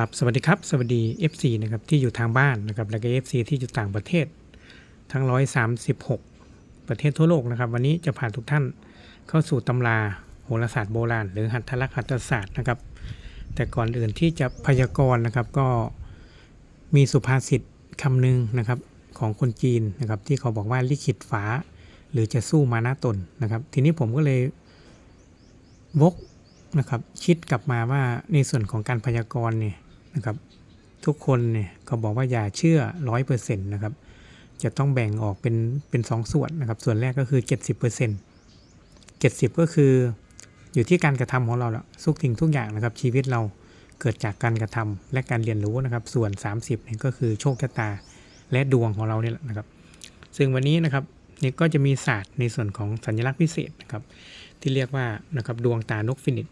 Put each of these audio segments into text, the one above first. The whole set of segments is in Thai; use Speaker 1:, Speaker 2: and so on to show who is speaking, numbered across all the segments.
Speaker 1: ครับสวัสดีครับ สวัสดี FC นะครับที่อยู่ทางบ้านนะครับแล้วก็ FC ที่อยู่ต่างประเทศ ทั้ง 136 ประเทศทั่วโลกนะครับ วันนี้จะพาทุกท่านเข้าสู่ตำราโหราศาสตร์โบราณ หรือหัตถลักษณ์หัตถศาสตร์นะครับ แต่ก่อนอื่นที่จะพยากรณ์นะครับก็มีสุภาษิตคำหนึ่งนะครับของคนจีนนะครับที่เขาบอกว่าลิขิตฝาหรือจะสู้มานะตนนะครับ ทีนี้ผมก็เลยวกนะครับคิดกลับมาว่าในส่วนของการพยากรณ์เนี่ย นะครับทุกคนเนี่ยเขาบอกว่าอย่าเชื่อร้อยเปอร์เซ็นต์นะครับจะต้องแบ่งออกเป็นเป็นสองส่วนนะครับส่วนแรกก็คือ 70%เปอร์เซ็นต์เจ็ดสิบก็คืออยู่ที่การกระทำของเราละทุกสิ่งทุกอย่างนะครับชีวิตเราเกิดจากการกระทำและการเรียนรู้นะครับ ส่วน 30เนี่ยก็คือโชคชะตาและดวงของเราเนี่ยแหละนะครับ ซึ่งวันนี้นะครับนี่ก็จะมีศาสตร์ในส่วนของสัญลักษณ์พิเศษนะครับที่เรียกว่านะครับดวงตานกฟินิช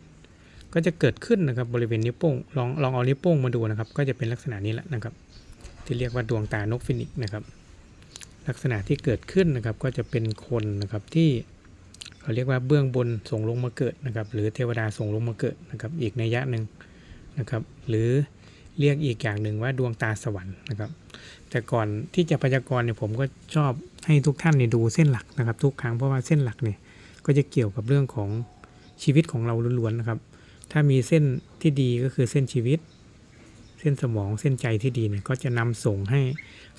Speaker 1: ก็จะเกิดขึ้นนะครับบริเวณนิ้วโป้งลองลองเอานิ้วโป้งมาดูนะครับ ก็จะเป็นลักษณะนี้แหละนะครับ ที่เรียกว่าดวงตานกฟินิกนะครับ ลักษณะที่เกิดขึ้นนะครับก็จะเป็นคนนะครับที่เขาเรียกว่าเบื้องบนส่งลงมาเกิดนะครับ หรือเทวดาส่งลงมาเกิดนะครับ อีกในยยะหนึ่งนะครับ หรือเรียกอีกอย่างหนึ่งว่าดวงตาสวรรค์นะครับ แต่ก่อนที่จะพยากรณ์เนี่ยผมก็ชอบให้ทุกท่านเนี่ยดูเส้นหลักนะครับ ทุกครั้งเพราะว่าเส้นหลักเนี่ยก็จะเกี่ยวกับเรื่องของชีวิตของเราล้วนๆนะครับ ถ้ามีเส้นที่ดีก็คือเส้นชีวิต เส้นสมองเส้นใจที่ดีเนี่ยก็จะนำส่งให้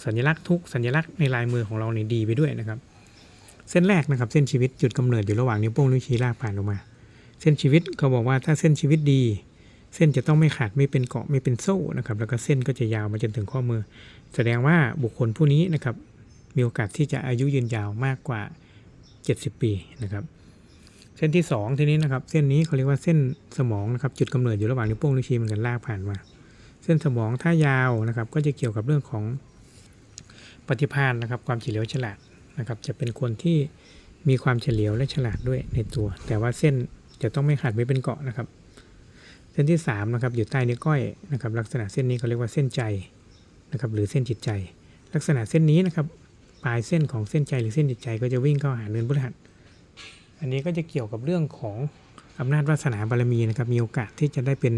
Speaker 1: สัญลักษณ์ทุกสัญลักษณ์ในลายมือของเราเนี่ยดีไปด้วยนะครับ เส้นแรกนะครับ เส้นชีวิตจุดกำเนิดอยู่ระหว่างนิ้วโป้งนิ้วชี้ลากผ่านออกมา เส้นชีวิตเขาบอกว่าถ้าเส้นชีวิตดี เส้นจะต้องไม่ขาดไม่เป็นเกาะไม่เป็นโซ่นะครับ แล้วก็เส้นก็จะยาวมาจนถึงข้อมือ แสดงว่าบุคคลผู้นี้นะครับมีโอกาสที่จะอายุยืนยาวมากกว่า 70 ปีนะครับ ส้นที่ 2 ทีนี้นะครับ เส้นนี้เขาเรียกว่าเส้นสมองนะครับ จุดกำเนิดอยู่ระหว่างนิ้วโป้งนิ้วชี้มือนกันลากผ่านมา เส้นสมองถ้ายาวนะครับ ก็จะเกี่ยวกับเรื่องของปฏิภาณนะครับ ความเฉลียวฉลาดนะครับ จะเป็นคนที่มีความเฉลียวและฉลาดด้วยในตัว แต่ว่าเส้นจะต้องไม่ขาดไม่เป็นเกาะนะครับ เส้นที่3นะครับอยู่ใต้นิ้วก้อยนะครับ ลักษณะเส้นนี้เขาเรียกว่าเส้นใจนะครับ หรือเส้นจิตใจ ลักษณะเส้นนี้นะครับ ปลายเส้นของเส้นใจหรือเส้นจิตใจ ก็จะวิ่งเข้าหาเนินพฤหัส อันนี้ก็จะเกี่ยวกับเรื่องของอำนาจวาสนาบารมีนะครับ มีโอกาสที่จะได้เป็น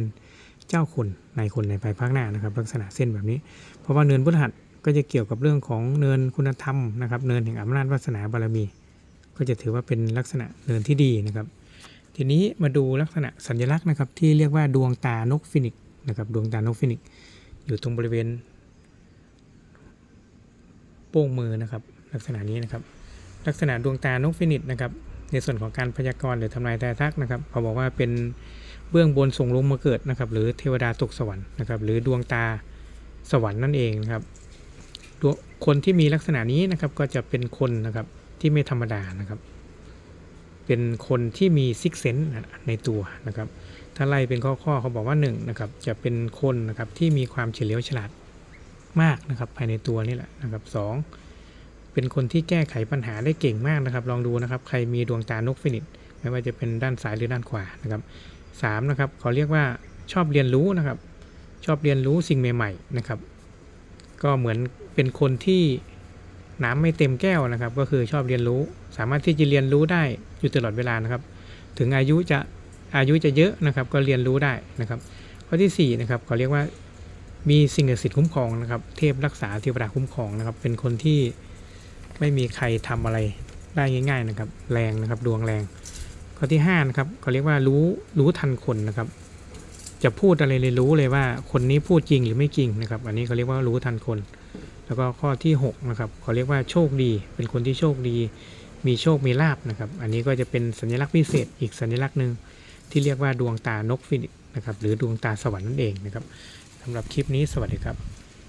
Speaker 1: เจ้าคนนายคนในภายภาคหน้านะครับ ลักษณะเส้นแบบนี้ เพราะว่าเนินพฤหัสก็จะเกี่ยวกับเรื่องของเนินคุณธรรมนะครับ เนินแห่งอำนาจวาสนาบารมี ก็จะถือว่าเป็นลักษณะเนินที่ดีนะครับ ทีนี้มาดูลักษณะสัญลักษณ์นะครับ ที่เรียกว่าดวงตานกฟินิกนะครับดวงตานกฟินิกอยู่ตรงบริเวณโป้งมือนะครับ ลักษณะนี้นะครับ ลักษณะดวงตานกฟินิชนะครับ ในส่วนของการพยากรณ์หรือทำนายทายทักนะครับเขาบอกว่าเป็นเบื้องบนส่งลงมาเกิดนะครับ หรือเทวดาตกสวรรค์นะครับ หรือดวงตาสวรรค์นั่นเองนะครับดวคนที่มีลักษณะนี้นะครับก็จะเป็นคนนะครับที่ไม่ธรรมดานะครับ เป็นคนที่มีซิกเซนในตัวนะครับ ถ้าไล่เป็นข้อๆเขาบอกว่า1นะครับจะเป็นคนนะครับที่มีความเฉลียวฉลาดมากนะครับภายในตัวนี่แหละนะครับสอง เป็นคนที่แก้ไขปัญหาได้เก่งมากนะครับ ลองดูนะครับ ใครมีดวงตานกฟินิชไม่ว่าจะเป็นด้านซ้ายหรือด้านขวานะครับสามนะครับเขาเรียกว่าชอบเรียนรู้นะครับ ชอบเรียนรู้สิ่งใหม่ๆนะครับ ก็เหมือนเป็นคนที่น้ำไม่เต็มแก้วนะครับ ก็คือชอบเรียนรู้ สามารถที่จะเรียนรู้ได้อยู่ตลอดเวลานะครับ ถึงอายุจะอายุจะเยอะนะครับ ก็เรียนรู้ได้นะครับ ข้อที่สี่นะครับเขาเรียกว่ามีสิ่งศักดิ์สิทธิ์คุ้มครองนะครับ เทพรักษาเทวดาคุ้มครองนะครับ เป็นคนที่ ไม่มีใครทำอะไรได้ง่าย ๆนะครับ แรงนะครับดวงแรง ข้อที่5นะครับเขาเรียกว่ารู้รู้ทันคนนะครับ จะพูดอะไรเลยรู้เลยว่าคนนี้พูดจริงหรือไม่จริงนะครับ อันนี้เขาเรียกว่ารู้ทันคน แล้วก็ข้อที่6นะครับเขาเรียกว่าโชคดี เป็นคนที่โชคดี มีโชคมีลาบนะครับ อันนี้ก็จะเป็นสัญลักษณ์พิเศษอีกสัญลักษณ์หนึ่งที่เรียกว่าดวงตานกฟินิชนะครับ หรือดวงตาสวรรค์นั่นเองนะครับสำหรับคลิปนี้สวัสดีครับ